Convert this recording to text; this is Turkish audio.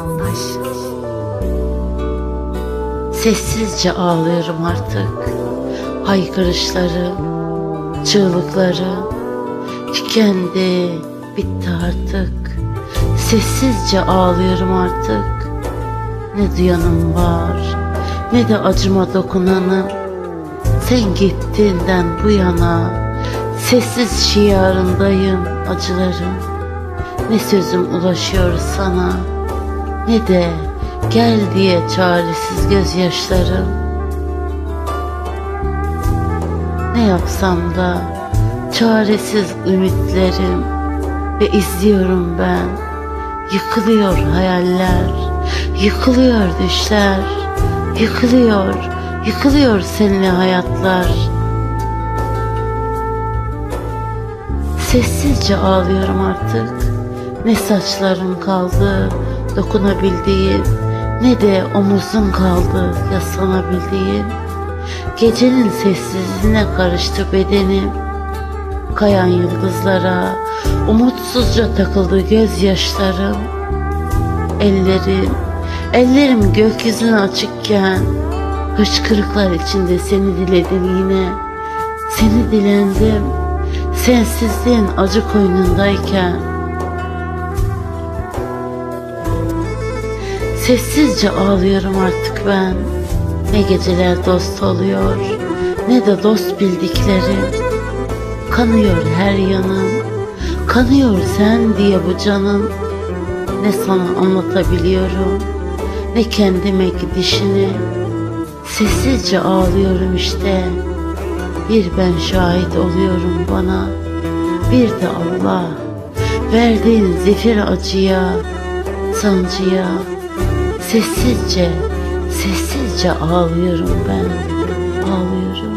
Aşk. Sessizce ağlıyorum artık. Haykırışları, çığlıkları tükendi, bitti artık. Sessizce ağlıyorum artık. Ne duyanım var, ne de acıma dokunanım. Sen gittiğinden bu yana sessiz şiarındayım acılarım. Ne sözüm ulaşıyor sana ne de gel diye çaresiz gözyaşlarım. Ne yapsam da çaresiz ümitlerim ve izliyorum ben. Yıkılıyor hayaller, yıkılıyor düşler, yıkılıyor, yıkılıyor seninle hayatlar. Sessizce ağlıyorum artık. Ne saçların kaldı dokunabildiğim, ne de omuzun kaldı yaslanabildiğim. Gecenin sessizliğine karıştı bedenim. Kayan yıldızlara umutsuzca takıldı gözyaşlarım. Ellerim, ellerim gökyüzüne açıkken hıçkırıklar içinde seni diledim yine. Seni dilendim sensizliğin acı koynundayken. Sessizce ağlıyorum artık ben. Ne geceler dost oluyor, ne de dost bildiklerim. Kanıyor her yanım, kanıyor sen diye bu canım. Ne sana anlatabiliyorum, ne kendime gidişini. Sessizce ağlıyorum işte. Bir ben şahit oluyorum bana, bir de Allah. Verdiğin zifir acıya, sancıya, Sessizce, sessizce ağlıyorum ben. Ağlıyorum.